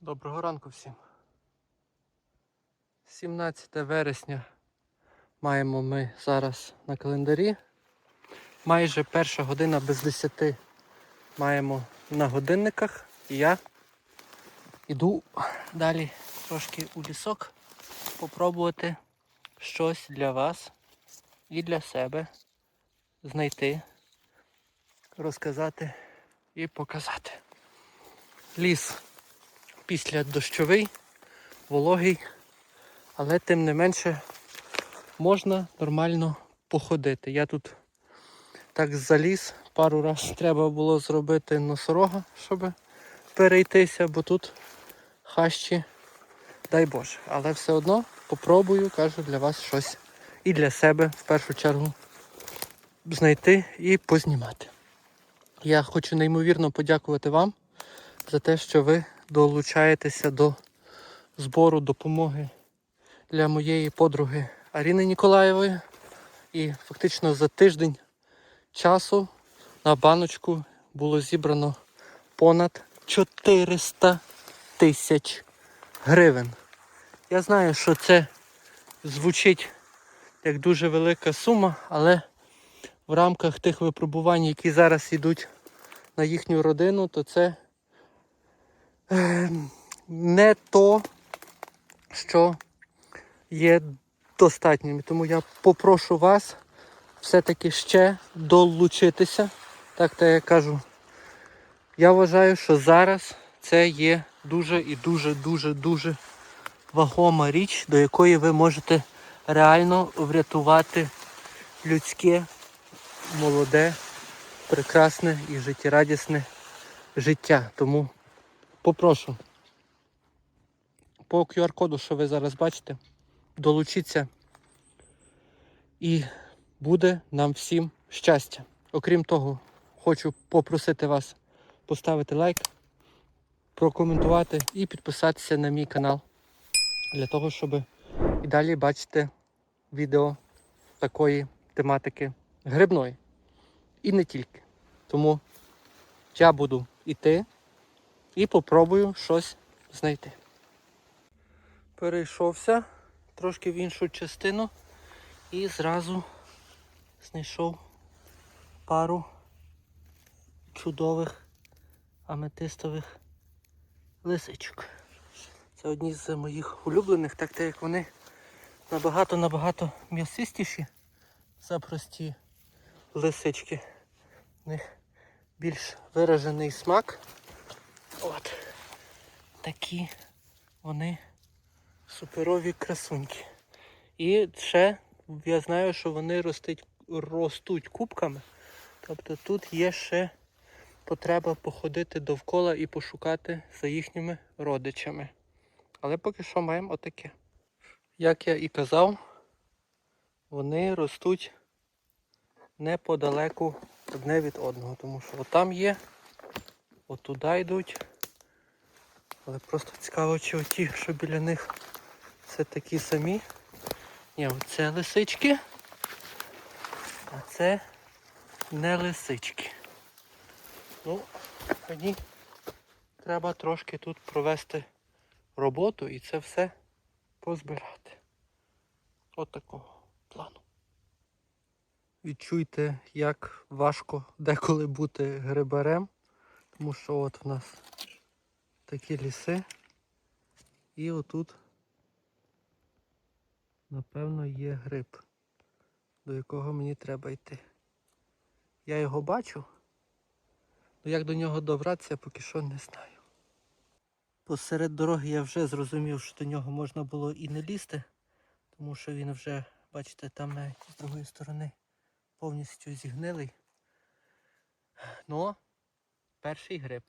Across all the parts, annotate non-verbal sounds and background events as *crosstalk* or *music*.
Доброго ранку всім. 17 вересня маємо ми зараз на календарі. Майже перша година без 10 маємо на годинниках. І я іду далі трошки у лісок попробувати щось для вас і для себе знайти, розказати і показати. Ліс після дощовий, вологий, але тим не менше можна нормально походити. Я тут так заліз, пару разів треба було зробити носорога, щоб перейтися, бо тут хащі, дай Боже. Але все одно попробую, кажу, для вас щось і для себе в першу чергу знайти і познімати. Я хочу неймовірно подякувати вам за те, що ви долучаєтеся до збору допомоги для моєї подруги Аріни Ніколаєвої. І фактично за тиждень часу на баночку було зібрано понад 400 тисяч гривень. Я знаю, що це звучить як дуже велика сума, але в рамках тих випробувань, які зараз йдуть на їхню родину, то це не то, що є достатнім. Тому я попрошу вас все-таки ще долучитися. Так то я кажу. Я вважаю, що зараз це є дуже і дуже дуже дуже вагома річ, до якої ви можете реально врятувати людське, молоде, прекрасне і життєрадісне життя. Тому попрошу по QR-коду, що ви зараз бачите, долучіться і буде нам всім щастя. Окрім того, хочу попросити вас поставити лайк, прокоментувати і підписатися на мій канал для того, щоб і далі бачити відео такої тематики грибної. І не тільки. Тому я буду йти і попробую щось знайти. Перейшовся трошки в іншу частину і зразу знайшов пару чудових аметистових лисичок. Це одні з моїх улюблених, так те як вони набагато-набагато м'ясистіші за прості лисички. У них більш виражений смак. От. Такі вони суперові красуньки. І ще я знаю, що вони ростуть, ростуть кубками. Тобто тут є ще потреба походити довкола і пошукати за їхніми родичами. Але поки що маємо отаке. Як я і казав, вони ростуть неподалеку одне від одного, тому що отам є, отуди йдуть. Але просто цікаво, чи оті, що біля них це такі самі. Ні, це лисички, а це не лисички. Ну, мені треба трошки тут провести роботу і це все позбирати. От такого плану. Відчуйте, як важко деколи бути грибарем, тому що от в нас такі ліси. І отут, напевно, є гриб, до якого мені треба йти. Я його бачу, але як до нього добратися, поки що не знаю. Посеред дороги я вже зрозумів, що до нього можна було і не лізти, тому що він вже, бачите, там навіть з другої сторони повністю зігнилий. Ну, перший гриб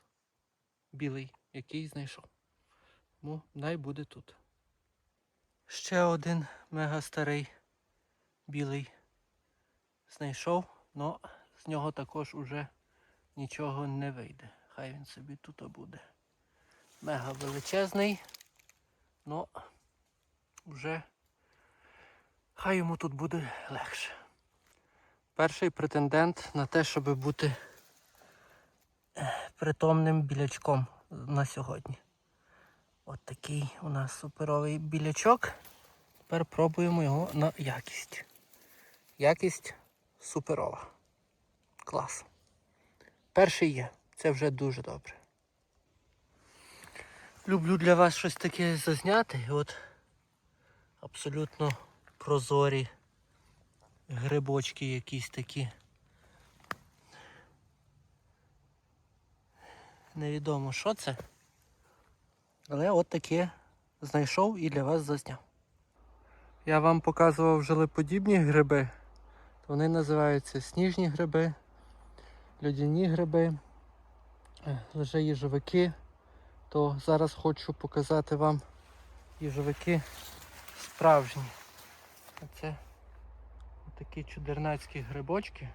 білий, який знайшов. Тому дай буде тут. Ще один мега старий білий знайшов, але з нього також уже нічого не вийде. Хай він собі тут буде. Мега величезний, але вже хай йому тут буде легше. Перший претендент на те, щоб бути притомним білячком на сьогодні. От такий у нас суперовий білячок. Тепер пробуємо його на якість. Якість суперова. Клас. Перший є. Це вже дуже добре. Люблю для вас щось таке зазняти. От абсолютно прозорі грибочки якісь такі. Невідомо що це. Але от таке знайшов і для вас зазняв. Я вам показував жилеподібні гриби. Вони називаються сніжні гриби, льодяні гриби, е, їжовики. То зараз хочу показати вам їжовики справжні. Це такі чудернацькі грибочки.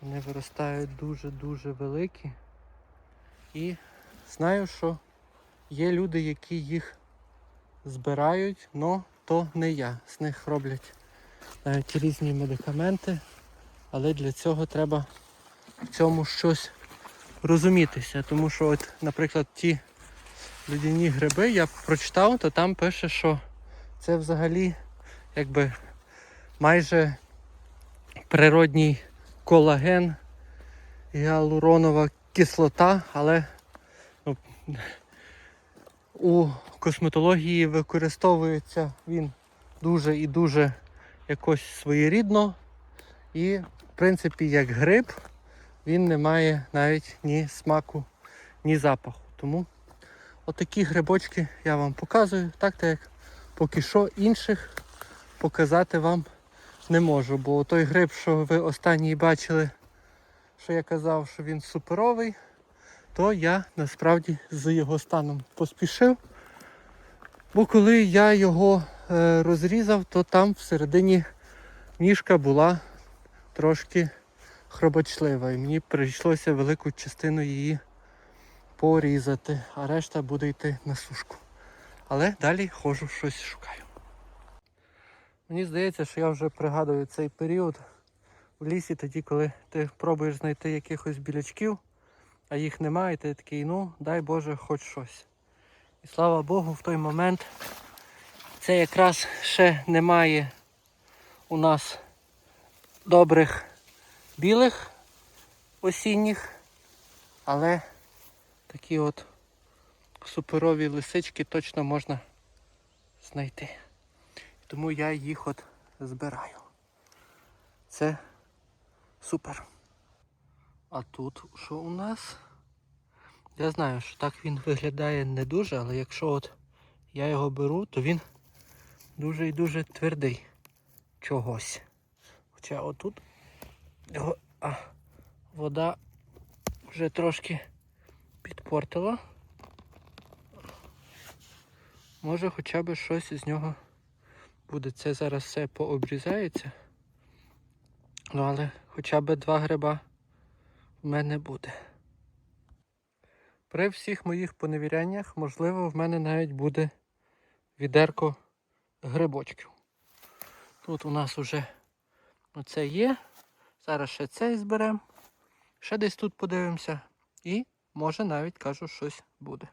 Вони виростають дуже-дуже великі. І знаю, що є люди, які їх збирають, але то не я. З них роблять навіть різні медикаменти, але для цього треба в цьому щось розумітися. Тому що, от, наприклад, ті людяні гриби я прочитав, то там пише, що це взагалі якби майже природній колаген, гіалуронова кислота, але ну, у косметології використовується він дуже і дуже якось своєрідно. І, в принципі, як гриб, він не має навіть ні смаку, ні запаху. Тому отакі грибочки я вам показую, так так як поки що інших показати вам не можу. Бо той гриб, що ви останній бачили, що я казав, що він суперовий, то я насправді з його станом поспішив. Бо коли я його е, розрізав, то там всередині ніжка була трошки хробочлива. І мені прийшлося велику частину її порізати, а решта буде йти на сушку. Але далі ходжу щось шукаю. Мені здається, що я вже пригадую цей період в лісі, тоді, коли ти пробуєш знайти якихось білячків, а їх немає, і ти такий, ну, дай Боже, хоч щось. І слава Богу, в той момент це якраз ще немає у нас добрих білих осінніх, але такі от суперові лисички точно можна знайти. Тому я їх от збираю. Це супер. А тут що у нас? Я знаю, що так він виглядає не дуже, але якщо от я його беру, то він дуже і дуже твердий чогось. Хоча отут його а, вода вже трошки підпортила. Може хоча б щось з нього буде. Це зараз все пообрізається. Ну але хоча б два гриба в мене буде. При всіх моїх поневіряннях, можливо, в мене навіть буде відерко грибочків. Тут у нас вже оце є. Зараз ще цей зберемо. Ще десь тут подивимося. І може навіть кажу, щось буде.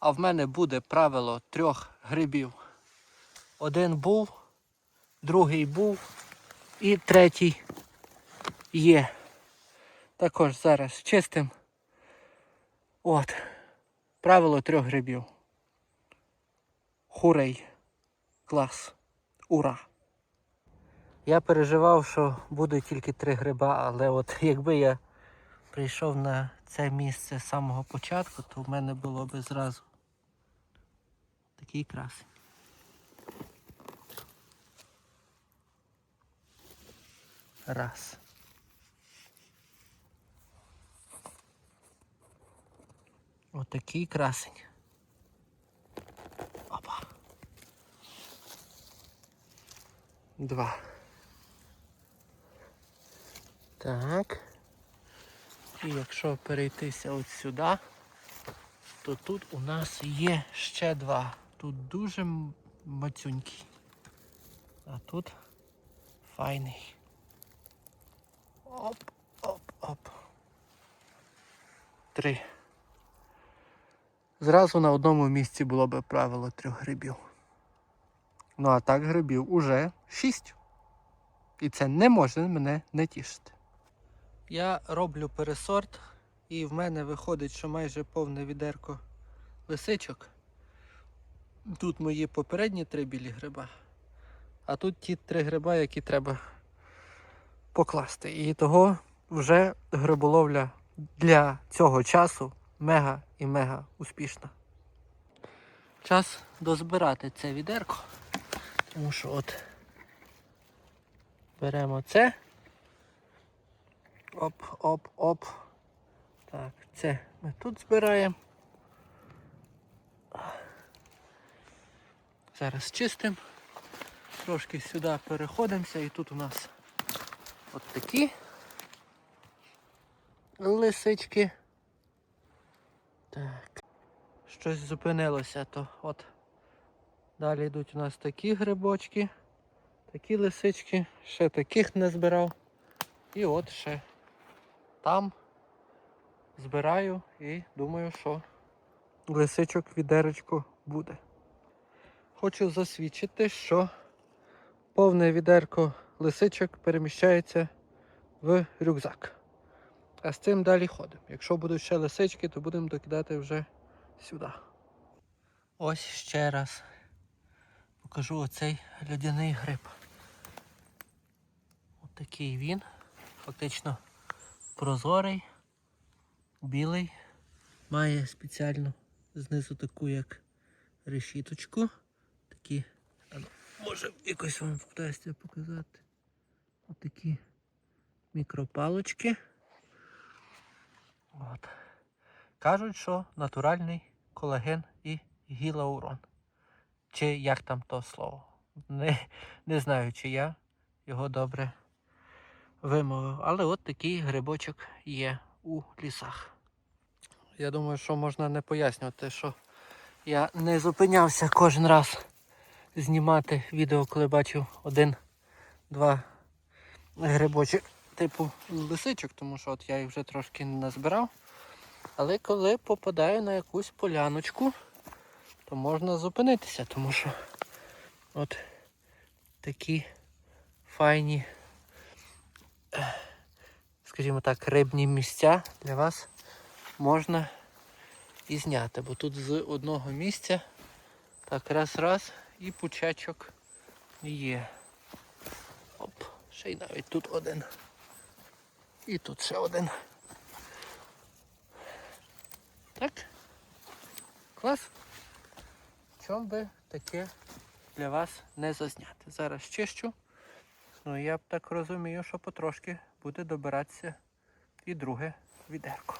А в мене буде правило трьох грибів. Один був, другий був і третій є. Також зараз чистим. От. Правило трьох грибів. Хурей. Клас. Ура! Я переживав, що буде тільки три гриба, але от якби я прийшов на це місце з самого початку, то в мене було би зразу такий красень. Раз. Отакий красень. Опа. Два. Так. І якщо перейтися от сюди, то тут у нас є ще два. Тут дуже мацюнький. А тут файний. Оп, оп, оп. Три. зразу на одному місці було би правило трьох грибів. Ну а так грибів уже шість. І це не може мене не тішити. Я роблю пересорт, і в мене виходить, що майже повне відерко лисичок. Тут мої попередні три білі гриба, а тут ті три гриба, які треба покласти. І того вже гриболовля для цього часу мега і мега успішна. Час дозбирати це відерко, тому що от беремо це. Оп, оп, оп. Так, це ми тут збираємо. Зараз чистимо. Трошки сюди переходимося і тут у нас от такі лисички. Так. Щось зупинилося, то от. Далі йдуть у нас такі грибочки, такі лисички, ще таких не збирав. І от ще там збираю і думаю, що лисичок відеречко буде. Хочу засвідчити, що повне відерко лисичок переміщається в рюкзак. А з цим далі ходимо. Якщо будуть ще лисички, то будемо докидати вже сюди. Ось ще раз покажу оцей льодяний гриб. Отакий він. Фактично прозорий, білий. Має спеціальну знизу таку як решіточку. Такі, може якось вам вдасться показати. Отакі мікропалочки. От. Кажуть, що натуральний колаген і гілаурон. Чи як там то слово. Не, не знаю, чи я його добре вимовив. Але от такий грибочок є у лісах. Я думаю, що можна не пояснювати, що я не зупинявся кожен раз знімати відео, коли бачив один-два грибочок типу лисичок, тому що от я їх вже трошки не назбирав. Але коли попадаю на якусь поляночку, то можна зупинитися, тому що от такі файні, е, скажімо так, рибні місця для вас можна і зняти. Бо тут з одного місця так раз-раз і пучачок є. Оп, ще й навіть тут один. І тут ще один. Так? Клас? Чом би таке для вас не зазняти? Зараз чищу. Ну я б так розумію, що потрошки буде добиратися і друге відерко.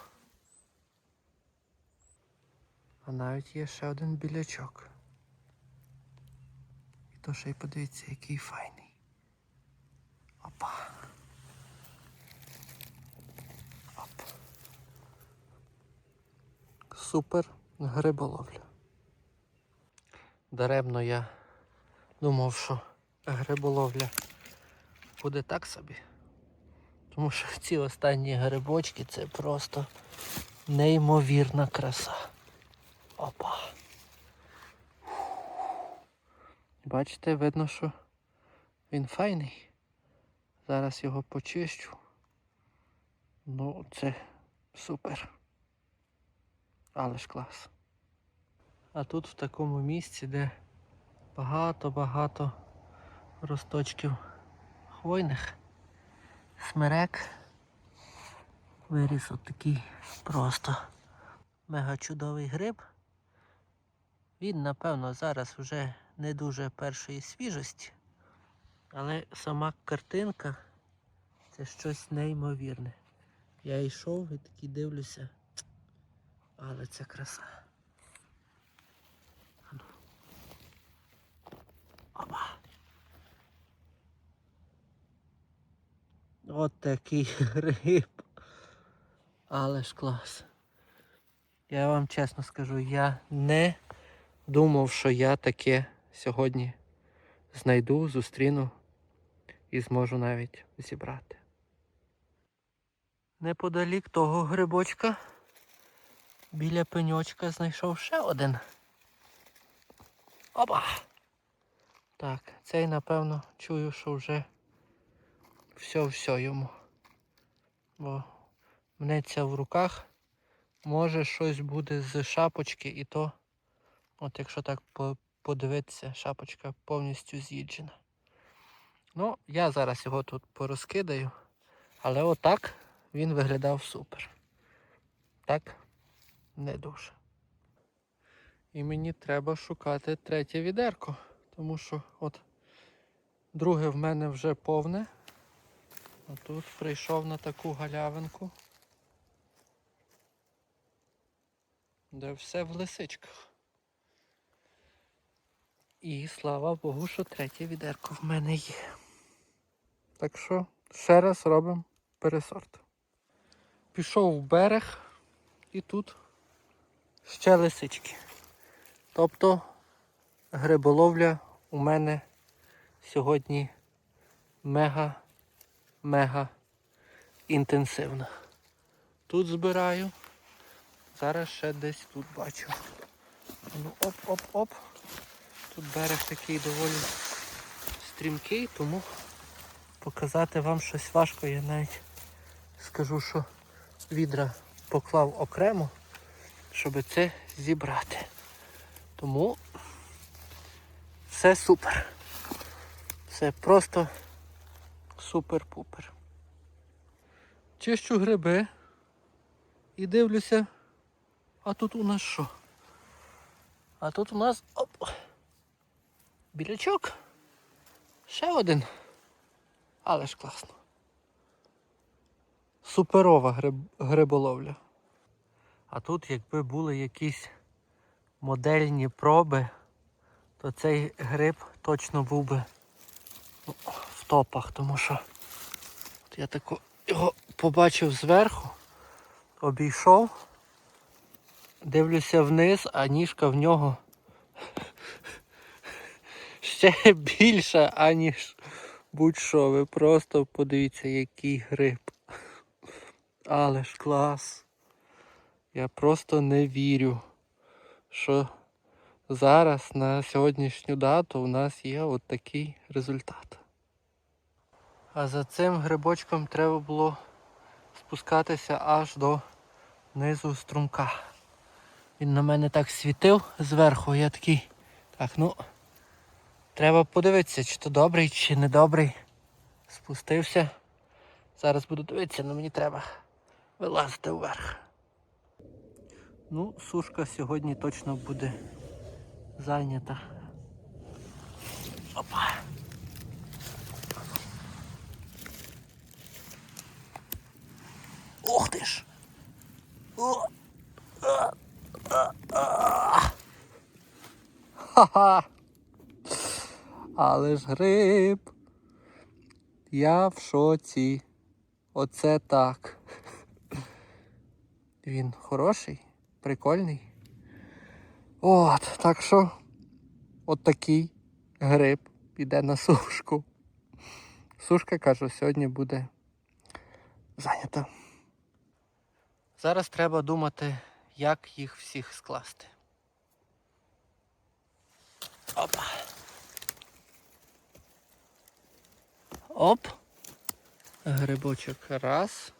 А навіть є ще один білячок. І то ще й подивіться, який файний. Опа. Оп. Супер гриболовля. Даремно я думав, що гриболовля буде так собі. Тому що *laughs* ці останні грибочки це просто неймовірна краса. Опа. Бачите, видно, що він файний. Зараз його почищу. Ну, це супер. Але ж клас. А тут в такому місці, де багато-багато росточків хвойних, смерек, виріс отакий просто мега чудовий гриб. Він, напевно, зараз вже не дуже першої свіжості, але сама картинка це щось неймовірне. Я йшов і такий дивлюся. Але це краса. Опа. От такий *laughs* гриб. Але ж клас. Я вам чесно скажу, я не думав, що я таке сьогодні знайду, зустріну і зможу навіть зібрати. Неподалік того грибочка біля пеньочка знайшов ще один. Опа! Так, цей, напевно, чую, що вже все-все йому. Бо мнеться в руках. Може щось буде з шапочки і то, от якщо так подивитися, шапочка повністю з'їджена. Ну, я зараз його тут порозкидаю, але отак він виглядав супер. Так, не дуже. І мені треба шукати третє відерко, тому що от друге в мене вже повне. А тут прийшов на таку галявинку, де все в лисичках. І слава Богу, що третє відерко в мене є. Так що ще раз робимо пересорт. Пішов в берег і тут ще лисички. Тобто гриболовля у мене сьогодні мега-мега інтенсивна. Тут збираю. Зараз ще десь тут бачу. Ну оп-оп-оп. Тут берег такий доволі стрімкий, тому показати вам щось важко. Я навіть скажу, що відра поклав окремо, щоб це зібрати. Тому все супер. Все просто супер-пупер. Чищу гриби і дивлюся, а тут у нас що? А тут у нас оп, білячок. Ще один. Але ж класно. Суперова гриб, гриболовля. А тут, якби були якісь модельні проби, то цей гриб точно був би ну, в топах, тому що от я тако його побачив зверху, обійшов, дивлюся вниз, а ніжка в нього *laughs* ще більша, аніж будь-що. Ви просто подивіться, який гриб. Але ж клас. Я просто не вірю, що зараз на сьогоднішню дату у нас є от такий результат. А за цим грибочком треба було спускатися аж до низу струмка. Він на мене так світив зверху, я такий. Так, ну треба подивитися, чи то добрий, чи не добрий. Спустився. Зараз буду дивитися, але мені треба вилазити вверх. Ну, сушка сьогодні точно буде зайнята. Опа. Ух ти ж! Ха-ха! Але ж гриб. Я в шоці. Оце так. Він хороший, прикольний. От, так що от такий гриб піде на сушку. Сушка, кажу, сьогодні буде зайнята. Зараз треба думати, як їх всіх скласти. Опа. Оп. Грибочок раз.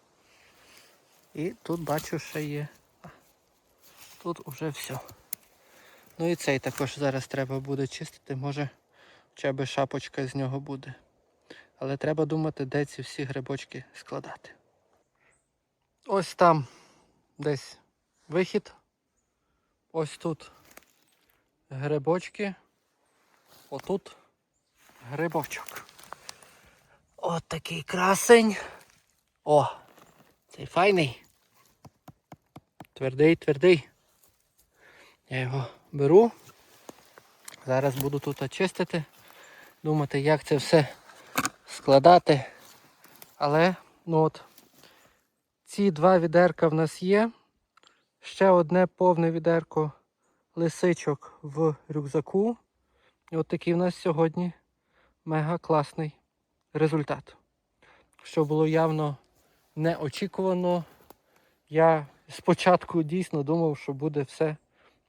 І тут бачу ще є. Тут уже все. Ну і цей також зараз треба буде чистити, може хоча б шапочка з нього буде. Але треба думати, де ці всі грибочки складати. Ось там десь вихід. Ось тут грибочки. Отут грибочок. От такий красень. О! Цей файний. Твердий, твердий. Я його беру. Зараз буду тут очистити, думати, як це все складати. Але, ну от, ці два відерка в нас є. Ще одне повне відерко лисичок в рюкзаку. І от такий в нас сьогодні мега класний результат. Що було явно неочікувано. Я спочатку дійсно думав, що буде все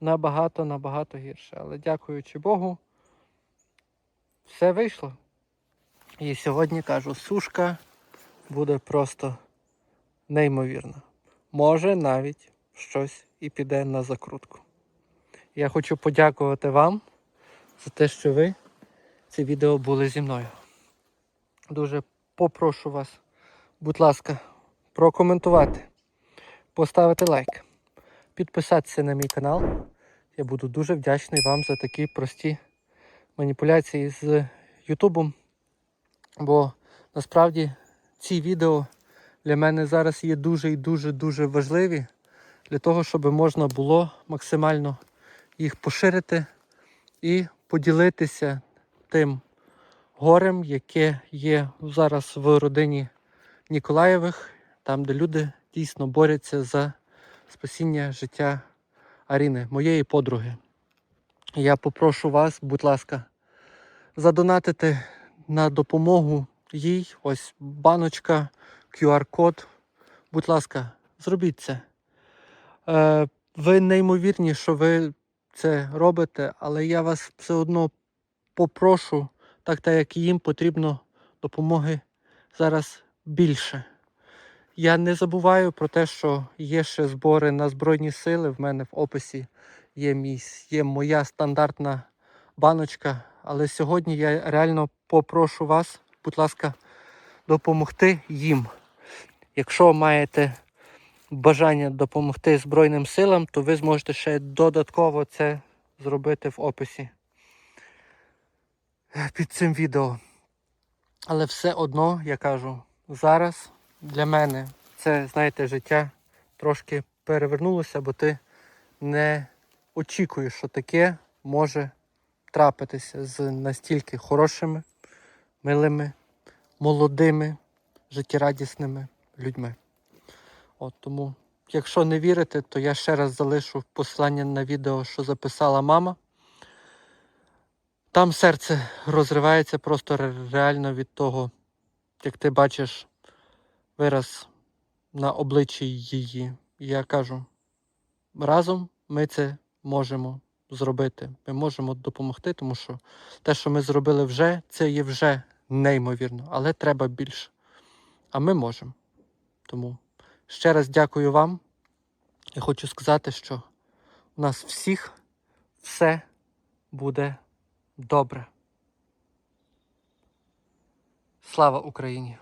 набагато, набагато гірше. Але дякуючи Богу, все вийшло. І сьогодні кажу, сушка буде просто неймовірна. Може навіть щось і піде на закрутку. Я хочу подякувати вам за те, що ви це відео були зі мною. Дуже попрошу вас, будь ласка, прокоментувати, поставити лайк, підписатися на мій канал. Я буду дуже вдячний вам за такі прості маніпуляції з Ютубом. Бо насправді ці відео для мене зараз є дуже і дуже дуже важливі для того, щоб можна було максимально їх поширити і поділитися тим горем, яке є зараз в родині Ніколаєвих, там, де люди дійсно борються за спасіння життя Аріни, моєї подруги. Я попрошу вас, будь ласка, задонатити на допомогу їй. Ось баночка, QR-код. Будь ласка, зробіть це. Е, ви неймовірні, що ви це робите, але я вас все одно попрошу, так та як їм потрібно допомоги зараз більше. Я не забуваю про те, що є ще збори на Збройні сили. В мене в описі є, мій, є моя стандартна баночка. Але сьогодні я реально попрошу вас, будь ласка, допомогти їм. Якщо маєте бажання допомогти Збройним силам, то ви зможете ще додатково це зробити в описі під цим відео. Але все одно, я кажу, зараз для мене це, знаєте, життя трошки перевернулося, бо ти не очікуєш, що таке може трапитися з настільки хорошими, милими, молодими, життєрадісними людьми. От тому, якщо не вірите, то я ще раз залишу посилання на відео, що записала мама. Там серце розривається просто реально від того, як ти бачиш вираз на обличчі її. І я кажу, разом ми це можемо зробити. Ми можемо допомогти, тому що те, що ми зробили вже, це є вже неймовірно, але треба більше. А ми можемо. Тому ще раз дякую вам. І хочу сказати, що у нас всіх все буде добре. Слава Україні!